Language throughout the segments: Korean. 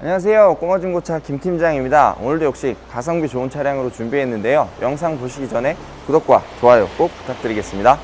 안녕하세요. 꼬마중고차 김팀장입니다. 오늘도 역시 가성비 좋은 차량으로 준비했는데요. 영상 보시기 전에 구독과 좋아요 꼭 부탁드리겠습니다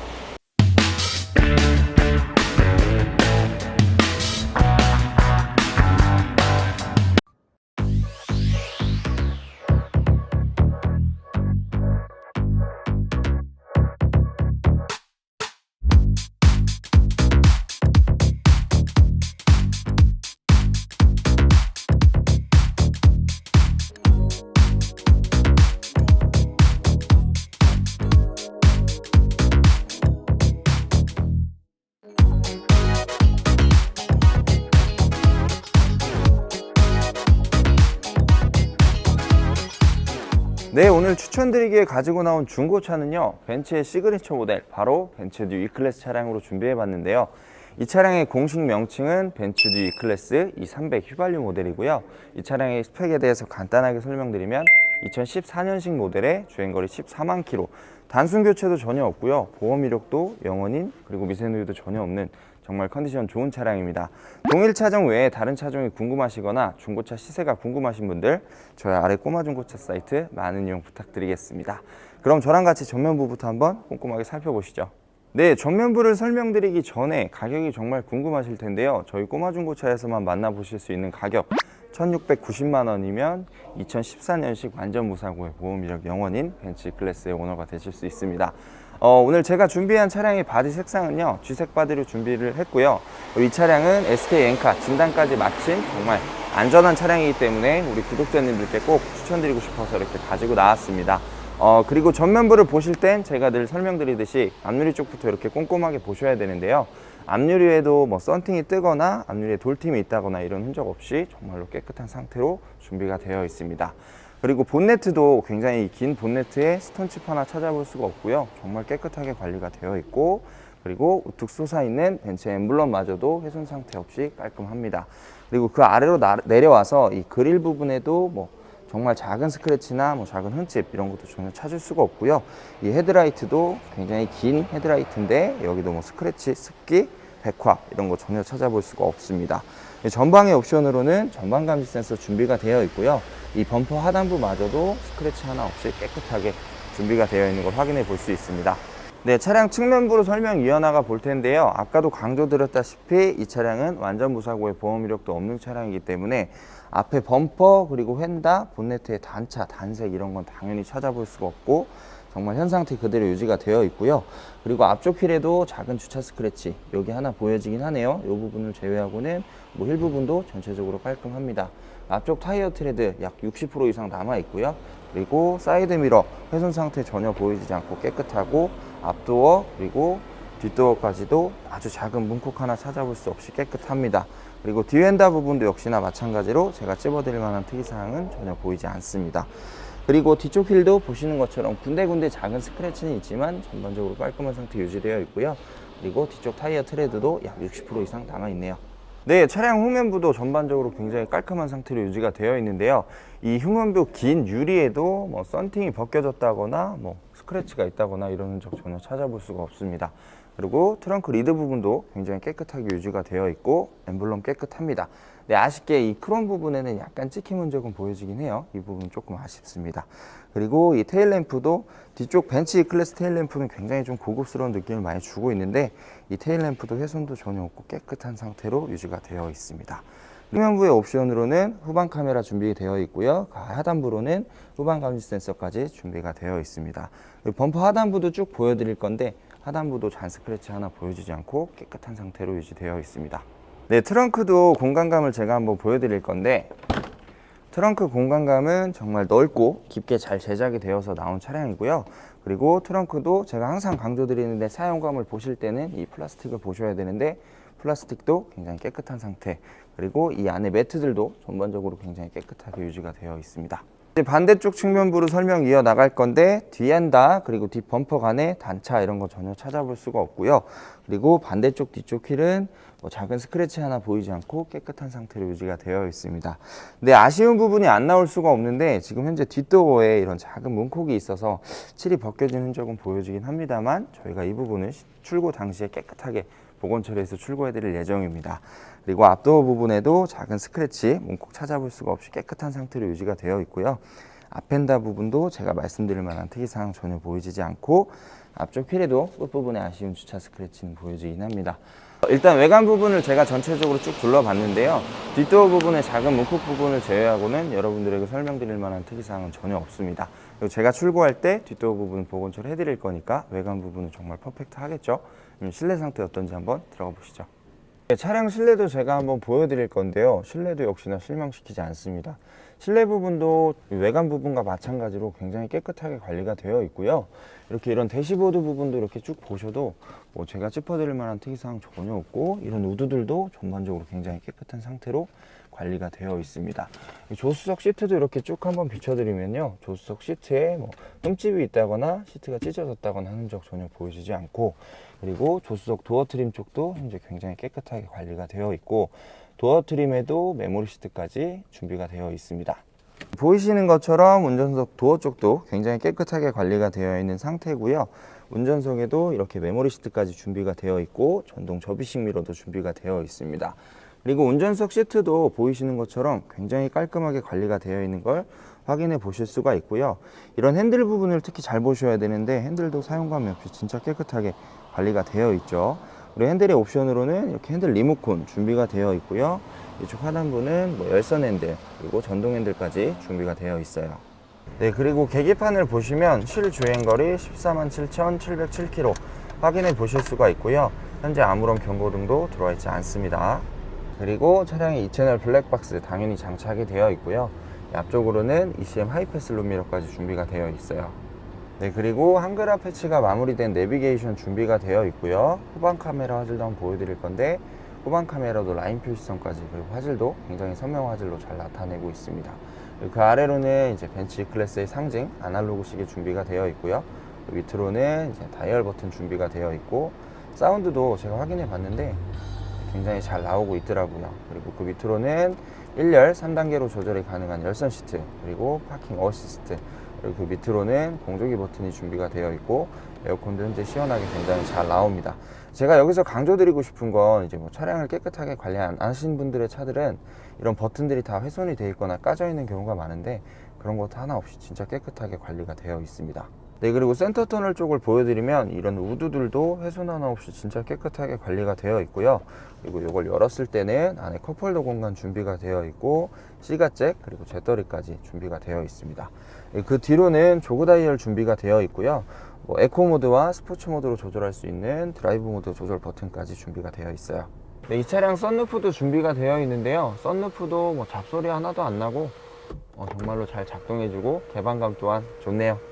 네 오늘 추천드리기에 가지고 나온 중고차는요 벤츠의 시그니처 모델 바로 벤츠 듀 E클래스 차량으로 준비해 봤는데요. 이 차량의 공식 명칭은 벤츠 듀 E클래스 E300 휘발유 모델이고요. 이 차량의 스펙에 대해서 간단하게 설명드리면 2014년식 모델의 주행거리 14만 킬로 단순 교체도 전혀 없고요. 보험 이력도 영원인 그리고 미세누유도 전혀 없는 정말 컨디션 좋은 차량입니다. 동일 차종 외에 다른 차종이 궁금하시거나 중고차 시세가 궁금하신 분들 저희 아래 꼬마 중고차 사이트 많은 이용 부탁드리겠습니다. 그럼 저랑 같이 전면부부터 한번 꼼꼼하게 살펴보시죠. 네, 전면부를 설명드리기 전에 가격이 정말 궁금하실 텐데요. 저희 꼬마 중고차에서만 만나보실 수 있는 가격 1690만 원이면 2014년식 완전 무사고의 보험 이력 영원인 벤츠 클래스의 오너가 되실 수 있습니다. 어, 오늘 제가 준비한 차량의 바디 색상은요 쥐색 바디로 준비를 했고요. 이 차량은 SK 엔카 진단까지 마친 정말 안전한 차량이기 때문에 우리 구독자님들께 꼭 추천드리고 싶어서 이렇게 가지고 나왔습니다. 어, 그리고 전면부를 보실 땐 제가 늘 설명드리듯이 앞유리 쪽부터 이렇게 꼼꼼하게 보셔야 되는데요 앞유리에도 뭐 썬팅이 뜨거나 앞유리에 돌팀이 있다거나 이런 흔적 없이 정말로 깨끗한 상태로 준비가 되어 있습니다 그리고 본네트도 굉장히 긴 본네트에 스톤칩 하나 찾아볼 수가 없고요. 정말 깨끗하게 관리가 되어 있고 그리고 우뚝 솟아있는 벤츠 엠블럼마저도 훼손 상태 없이 깔끔합니다. 그리고 그 아래로 나- 내려와서 이 그릴 부분에도 뭐 정말 작은 스크래치나 뭐 작은 흠집 이런 것도 전혀 찾을 수가 없고요. 이 헤드라이트도 굉장히 긴 헤드라이트인데 여기도 뭐 스크래치, 습기, 백화 이런 거 전혀 찾아볼 수가 없습니다. 이 전방의 옵션으로는 전방 감지 센서 준비가 되어 있고요. 이 범퍼 하단부마저도 스크래치 하나 없이 깨끗하게 준비가 되어 있는 걸 확인해 볼 수 있습니다. 네, 차량 측면부로 설명 이어나가 볼 텐데요. 아까도 강조드렸다시피 이 차량은 완전 무사고의 보험 이력도 없는 차량이기 때문에 앞에 범퍼 그리고 휀다, 본네트의 단차, 단색 이런 건 당연히 찾아볼 수가 없고 정말 현 상태 그대로 유지가 되어 있고요. 그리고 앞쪽 휠에도 작은 주차 스크래치 여기 하나 보여지긴 하네요. 이 부분을 제외하고는 뭐 힐 부분도 전체적으로 깔끔합니다. 앞쪽 타이어 트레드 약 60% 이상 남아 있고요. 그리고 사이드 미러 훼손 상태 전혀 보이지 않고 깨끗하고 앞도어 그리고 뒷도어까지도 아주 작은 문콕 하나 찾아볼 수 없이 깨끗합니다. 그리고 뒤엔다 부분도 역시나 마찬가지로 제가 찝어드릴 만한 특이사항은 전혀 보이지 않습니다. 그리고 뒤쪽 휠도 보시는 것처럼 군데군데 작은 스크래치는 있지만 전반적으로 깔끔한 상태 유지되어 있고요. 그리고 뒤쪽 타이어 트레드도 약 60% 이상 남아 있네요. 네, 차량 후면부도 전반적으로 굉장히 깔끔한 상태로 유지가 되어 있는데요. 이 후면부 긴 유리에도 뭐 썬팅이 벗겨졌다거나 뭐 스크래치가 있다거나 이런 흔적 전혀 찾아볼 수가 없습니다. 그리고 트렁크 리드 부분도 굉장히 깨끗하게 유지가 되어 있고 엠블럼 깨끗합니다. 네, 아쉽게 이 크롬 부분에는 약간 찍힘 흔적은 보여지긴 해요. 이 부분 조금 아쉽습니다. 그리고 이 테일 램프도 뒤쪽 벤츠 클래스 테일 램프는 굉장히 좀 고급스러운 느낌을 많이 주고 있는데 이 테일 램프도 훼손도 전혀 없고 깨끗한 상태로 유지가 되어 있습니다. 후면부의 옵션으로는 후방 카메라 준비되어 있고요. 그 하단부로는 후방 감지 센서까지 준비가 되어 있습니다. 범퍼 하단부도 쭉 보여드릴 건데 하단부도 잔 스크래치 하나 보여지지 않고 깨끗한 상태로 유지되어 있습니다. 네, 트렁크도 공간감을 제가 한번 보여드릴 건데 트렁크 공간감은 정말 넓고 깊게 잘 제작이 되어서 나온 차량이고요. 그리고 트렁크도 제가 항상 강조드리는데 사용감을 보실 때는 이 플라스틱을 보셔야 되는데 플라스틱도 굉장히 깨끗한 상태 그리고 이 안에 매트들도 전반적으로 굉장히 깨끗하게 유지가 되어 있습니다. 이제 반대쪽 측면부로 설명 이어 나갈 건데 뒤엔다 그리고 뒷 범퍼 간의 단차 이런 거 전혀 찾아볼 수가 없고요. 그리고 반대쪽 뒤쪽 휠은 뭐 작은 스크래치 하나 보이지 않고 깨끗한 상태로 유지가 되어 있습니다. 근데 아쉬운 부분이 안 나올 수가 없는데 지금 현재 뒷도어에 이런 작은 문콕이 있어서 칠이 벗겨진 흔적은 보여지긴 합니다만 저희가 이 부분을 시- 출고 당시에 깨끗하게 복원 처리해서 출고해드릴 예정입니다. 그리고 앞도어 부분에도 작은 스크래치, 문콕 찾아볼 수가 없이 깨끗한 상태로 유지가 되어 있고요. 앞엔다 부분도 제가 말씀드릴 만한 특이사항 전혀 보이지 않고 앞쪽 휠에도 끝부분에 아쉬운 주차 스크래치는 보여지긴 합니다. 일단 외관 부분을 제가 전체적으로 쭉 둘러봤는데요. 뒷도어 부분의 작은 문콕 부분을 제외하고는 여러분들에게 설명드릴 만한 특이사항은 전혀 없습니다. 그리고 제가 출고할 때 뒷도어 부분 복원 처리 해드릴 거니까 외관 부분은 정말 퍼펙트 하겠죠. 그럼 실내 상태 어떤지 한번 들어가 보시죠. 네, 차량 실내도 제가 한번 보여드릴 건데요. 실내도 역시나 실망시키지 않습니다. 실내 부분도 외관 부분과 마찬가지로 굉장히 깨끗하게 관리가 되어 있고요. 이렇게 이런 대시보드 부분도 이렇게 쭉 보셔도 뭐 제가 짚어드릴 만한 특이사항 전혀 없고 이런 우드들도 전반적으로 굉장히 깨끗한 상태로 관리가 되어 있습니다. 이 조수석 시트도 이렇게 쭉 한번 비춰드리면요. 조수석 시트에 뭐 흠집이 있다거나 시트가 찢어졌다거나 하는 적 전혀 보이지 않고 그리고 조수석 도어 트림 쪽도 현재 굉장히 깨끗하게 관리가 되어 있고 도어 트림에도 메모리 시트까지 준비가 되어 있습니다. 보이시는 것처럼 운전석 도어 쪽도 굉장히 깨끗하게 관리가 되어 있는 상태고요. 운전석에도 이렇게 메모리 시트까지 준비가 되어 있고 전동 접이식 미러도 준비가 되어 있습니다. 그리고 운전석 시트도 보이시는 것처럼 굉장히 깔끔하게 관리가 되어 있는 걸 확인해 보실 수가 있고요. 이런 핸들 부분을 특히 잘 보셔야 되는데 핸들도 사용감이 없이 진짜 깨끗하게 관리가 되어 있죠. 그리고 핸들의 옵션으로는 이렇게 핸들 리모컨 준비가 되어 있고요. 이쪽 하단부는 뭐 열선 핸들 그리고 전동 핸들까지 준비가 되어 있어요. 네, 그리고 계기판을 보시면 실 주행거리 14만 7,707km 확인해 보실 수가 있고요. 현재 아무런 경고등도 들어와 있지 않습니다. 그리고 차량에 2채널 블랙박스 당연히 장착이 되어 있고요. 이 앞쪽으로는 ECM 하이패스 룸미러까지 준비가 되어 있어요. 네, 그리고 한글화 패치가 마무리된 내비게이션 준비가 되어 있고요. 후방 카메라 화질도 한번 보여드릴 건데 후방 카메라도 라인 표시선까지 그리고 화질도 굉장히 선명 화질로 잘 나타내고 있습니다. 그 아래로는 이제 벤츠 클래스의 상징 아날로그 시계 준비가 되어 있고요. 그 밑으로는 이제 다이얼 버튼 준비가 되어 있고 사운드도 제가 확인해 봤는데 굉장히 잘 나오고 있더라고요. 그리고 그 밑으로는 1열 3단계로 조절이 가능한 열선 시트 그리고 파킹 어시스트 그리고 그 밑으로는 공조기 버튼이 준비가 되어 있고 에어컨도 현재 시원하게 굉장히 잘 나옵니다. 제가 여기서 강조드리고 싶은 건 이제 뭐 차량을 깨끗하게 관리 안 하신 분들의 차들은 이런 버튼들이 다 훼손이 되어 있거나 까져 있는 경우가 많은데 그런 것도 하나 없이 진짜 깨끗하게 관리가 되어 있습니다. 네 그리고 센터 터널 쪽을 보여드리면 이런 우드들도 훼손 하나 없이 진짜 깨끗하게 관리가 되어 있고요. 그리고 이걸 열었을 때는 안에 컵홀더 공간 준비가 되어 있고 시가잭 그리고 재떨이까지 준비가 되어 있습니다. 예, 그 뒤로는 조그 다이얼 준비가 되어 있고요. 뭐 에코 모드와 스포츠 모드로 조절할 수 있는 드라이브 모드 조절 버튼까지 준비가 되어 있어요. 네, 이 차량 썬루프도 준비가 되어 있는데요. 썬루프도 뭐 잡소리 하나도 안 나고 어, 정말로 잘 작동해주고 개방감 또한 좋네요.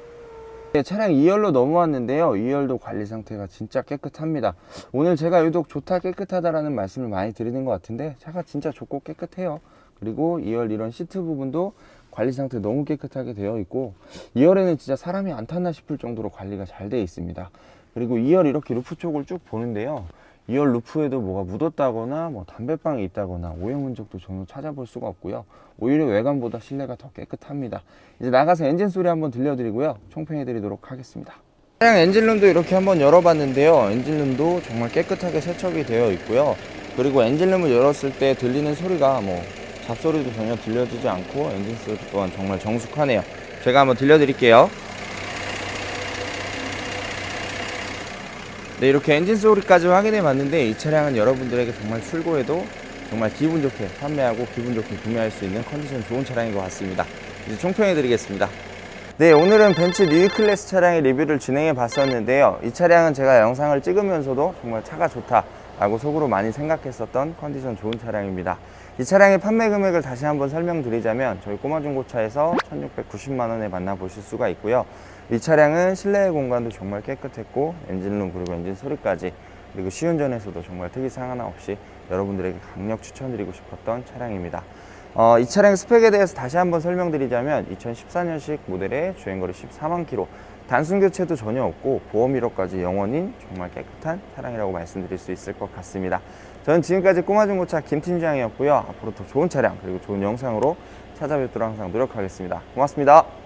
네, 차량 2열로 넘어왔는데요. 2열도 관리 상태가 진짜 깨끗합니다. 오늘 제가 유독 좋다 깨끗하다라는 말씀을 많이 드리는 것 같은데 차가 진짜 좋고 깨끗해요. 그리고 2열 이런 시트 부분도 관리 상태 너무 깨끗하게 되어 있고 2열에는 진짜 사람이 안 탔나 싶을 정도로 관리가 잘 되어 있습니다. 그리고 2열 이렇게 루프 쪽을 쭉 보는데요. 2열 루프에도 뭐가 묻었다거나 뭐 담배빵이 있다거나 오염 흔적도 전혀 찾아볼 수가 없고요. 오히려 외관보다 실내가 더 깨끗합니다. 이제 나가서 엔진 소리 한번 들려드리고요. 총평해 드리도록 하겠습니다. 차량 엔진룸도 이렇게 한번 열어봤는데요. 엔진룸도 정말 깨끗하게 세척이 되어 있고요. 그리고 엔진룸을 열었을 때 들리는 소리가 뭐 잡소리도 전혀 들려지지 않고 엔진 소리 또한 정말 정숙하네요. 제가 한번 들려드릴게요. 네, 이렇게 엔진 소리까지 확인해 봤는데 이 차량은 여러분들에게 정말 출고해도 정말 기분 좋게 판매하고 기분 좋게 구매할 수 있는 컨디션 좋은 차량인 것 같습니다. 이제 총평해 드리겠습니다. 네, 오늘은 벤츠 뉴 클래스 차량의 리뷰를 진행해 봤었는데요. 이 차량은 제가 영상을 찍으면서도 정말 차가 좋다 라고 속으로 많이 생각했었던 컨디션 좋은 차량입니다. 이 차량의 판매 금액을 다시 한번 설명드리자면 저희 꼬마중고차에서 1690만 원에 만나보실 수가 있고요. 이 차량은 실내 공간도 정말 깨끗했고 엔진룸 그리고 엔진 소리까지 그리고 시운전에서도 정말 특이사항 하나 없이 여러분들에게 강력 추천드리고 싶었던 차량입니다. 어, 이 차량 스펙에 대해서 다시 한번 설명드리자면 2014년식 모델의 주행거리 14만 킬로 단순 교체도 전혀 없고 보험 1호까지 영원인 정말 깨끗한 차량이라고 말씀드릴 수 있을 것 같습니다. 저는 지금까지 꼬마중고차 김팀장이었고요. 앞으로 더 좋은 차량 그리고 좋은 영상으로 찾아뵙도록 항상 노력하겠습니다. 고맙습니다.